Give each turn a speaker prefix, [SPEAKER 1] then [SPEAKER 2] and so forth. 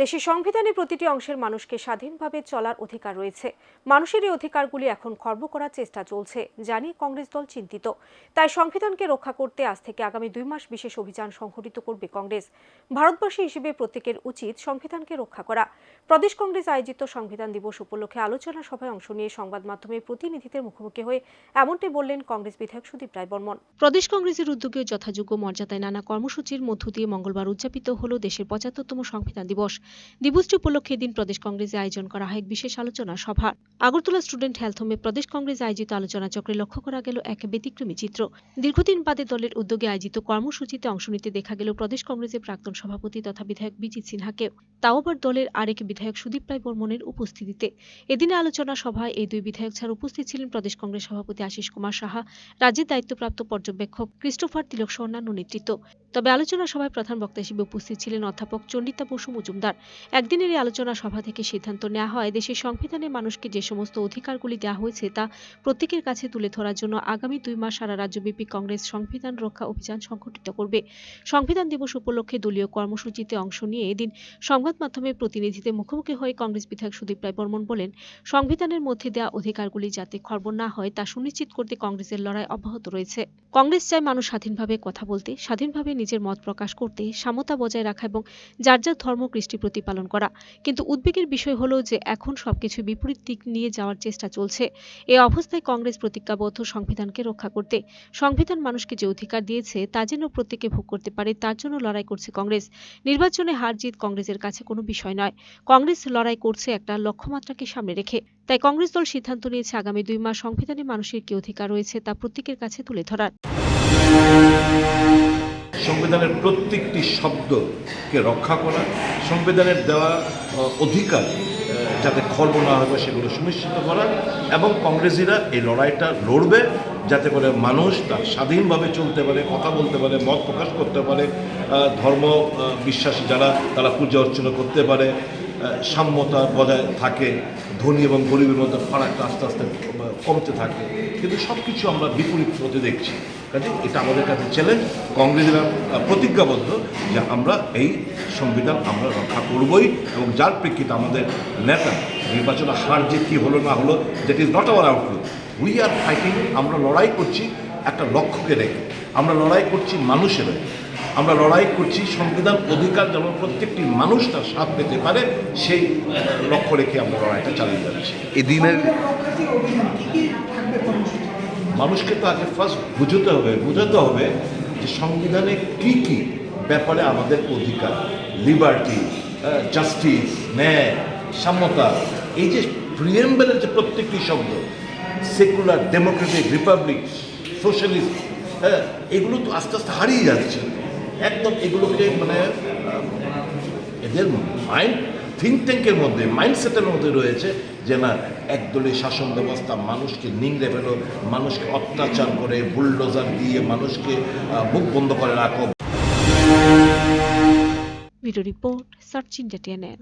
[SPEAKER 1] দেশের সংবিধানে প্রতিটি অংশের মানুষকে স্বাধীনভাবে চলার অধিকার রয়েছে। মানুষের এই অধিকারগুলি এখন খর্ব করার চেষ্টা চলছে জানি কংগ্রেস দল চিন্তিত। তাই সংবিধানকে রক্ষা করতে আজ থেকে আগামী দুই মাস বিশেষ অভিযান সংঘটিত করবে কংগ্রেস। ভারতবর্ষী হিসেবে প্রত্যেকের উচিত সংবিধানকে রক্ষা করা। প্রদেশ কংগ্রেস আয়োজিত সংবিধান দিবস উপলক্ষে আলোচনা সভায় অংশ নিয়ে সংবাদ মাধ্যমে প্রতিনিধিদের মুখোমুখি হয়ে এমনটি বললেন কংগ্রেস বিধায়ক সুদীপ রায় বর্মন। প্রদেশ কংগ্রেসের উদ্যোগে যথাযোগ্য মর্যাদায় নানা কর্মসূচির মধ্য দিয়ে মঙ্গলবার উদযাপিত হল দেশের পঁচাত্তরতম সংবিধান দিবস। দিবসটি উপলক্ষে এদিন প্রদেশ কংগ্রেসে আয়োজন করা হয় এক বিশেষ আলোচনা সভা। আগরতলা স্টুডেন্ট হেলথ হোমে প্রদেশ কংগ্রেস আয়োজিত আলোচনা চক্রে লক্ষ্য করা গেল এক ব্যতিক্রমী চিত্র। দীর্ঘদিন বাদে দলের উদ্যোগে আয়োজিত কর্মসূচিতে অংশ নিতে দেখা গেল প্রদেশ কংগ্রেসের প্রাক্তন সভাপতি তথা বিধায়ক বিজিত সিনহাকে। তাও আবার দলের আরেক বিধায়ক সুদীপ রায় বর্মনের উপস্থিতিতে। এদিনে আলোচনা সভায় এই দুই বিধায়ক ছাড়া উপস্থিত ছিলেন প্রদেশ কংগ্রেস সভাপতি আশিস কুমার সাহা, রাজ্যের দায়িত্বপ্রাপ্ত পর্যবেক্ষক ক্রিস্টোফার তিলক সহ অন্যান্য নেতৃত্ব। তবে আলোচনা সভায় প্রধান বক্তা হিসেবে উপস্থিত ছিলেন অধ্যাপক চন্ডিতা বসু মজুমদার। একদিনের এই আলোচনা সভা থেকে সিদ্ধান্ত নেওয়া হয়, দেশের সংবিধানে মানুষকে যে সমস্ত অধিকারগুলি দেওয়া হয়েছে তা প্রত্যেকের কাছে তুলে ধরার জন্য আগামী দুই মাস সারা রাজ্যব্যাপী কংগ্রেস সংবিধান রক্ষা অভিযান সংগঠিত করবে। সংবিধান দিবস উপলক্ষে দলীয় কর্মসূচিতে অংশ নিয়ে এদিন সংবাদ মাধ্যমে প্রতিনিধিদের মুখোমুখি হয়ে কংগ্রেস বিধায়ক সুদীপ রায় বর্মন বলেন, সংবিধানের মধ্যে দেওয়া অধিকারগুলি যাতে খর্ব না হয় তা সুনিশ্চিত করতে কংগ্রেসের লড়াই অব্যাহত রয়েছে। কংগ্রেস চায় মানুষ স্বাধীনভাবে কথা বলতে, স্বাধীনভাবে নিজের মত প্রকাশ করতে সমতা বজায় রাখা এবং যার যার ধর্ম, কৃষ্টি প্রতিপালন করা। কিন্তু উদ্বেগের বিষয় হলো যে এখন সবকিছু বিপরীত দিক নিয়ে যাওয়ার চেষ্টা চলছে। এই অবস্থায় কংগ্রেস প্রতিজ্ঞাবদ্ধ সংবিধানকে রক্ষা করতে। সংবিধান মানুষকে যে অধিকার দিয়েছে তা যেন প্রত্যেকে ভোগ করতে পারে, তার জন্য লড়াই করছে কংগ্রেস। নির্বাচনে হার জিত কংগ্রেসের কাছে কোনো বিষয় নয়। কংগ্রেস লড়াই করছে একটা লক্ষ্যমাত্রাকে সামনে রেখে। তাই কংগ্রেস দল সিদ্ধান্ত নিয়েছে আগামী দুই মাস সংবিধানে মানুষের কি অধিকার রয়েছে তা প্রত্যেকের কাছে তুলে ধরার।
[SPEAKER 2] সংবিধানের প্রত্যেকটি শব্দকে রক্ষা করা, সংবিধানের দেওয়া অধিকার যাতে খর্ব না হবে সেগুলো সুনিশ্চিত করা, এবং কংগ্রেসিরা এই লড়াইটা লড়বে যাতে করে মানুষ তার স্বাধীনভাবে চলতে পারে, কথা বলতে পারে, মত প্রকাশ করতে পারে ধর্ম বিশ্বাস যারা, তারা পূজা অর্চনা করতে পারে সাম্যতা বজায় থাকে, ধনী এবং গরিবের মধ্যে ফারাকটা আস্তে আস্তে কমতে থাকে। কিন্তু সব কিছু আমরা বিপরীত হতে দেখছি। কাজে এটা আমাদের কাছে চ্যালেঞ্জ কংগ্রেসেরা প্রতিজ্ঞাবদ্ধ যে আমরা এই সংবিধান আমরা রক্ষা করবই এবং যার প্রেক্ষিতে আমাদের নেতা নির্বাচনে হার যে কী হলো না হলো that is not our outlook we are fighting আমরা লড়াই করছি একটা লক্ষ্যকে রেখে। আমরা লড়াই করছি মানুষের আমরা লড়াই করছি সংবিধান অধিকার যেন প্রত্যেকটি মানুষ তার স্বাদ পেতে পারে সেই লক্ষ্য রেখে আমরা লড়াইটা চালিয়ে যাচ্ছি।
[SPEAKER 3] এদিনের
[SPEAKER 2] মানুষকে তো আগে ফার্স্ট বুঝতে হবে বোঝাতে হবে যে সংবিধানে কি কি ব্যাপারে আমাদের অধিকার। লিবার্টি জাস্টিস ন্যায় সাম্যতা এই যে প্রিয়েম্বেলের যে প্রত্যেকটি শব্দ সেকুলার ডেমোক্রেটিক রিপাবলিক সোশ্যালিস্ট হ্যাঁ এগুলো তো আস্তে আস্তে হারিয়ে যাচ্ছে। একদম এগুলোকে মানে এদের মাইন্ড থিঙ্ক ট্যাঙ্কের মধ্যে মাইন্ডসেটের মধ্যে রয়েছে যে না একদলীয় শাসন ব্যবস্থা মানুষকে নিংড়ে ফেলো, মানুষকে অত্যাচার করে, বুলডোজার দিয়ে মানুষকে মুখ বন্ধ করে রাখো।
[SPEAKER 1] Video report, search India TNN.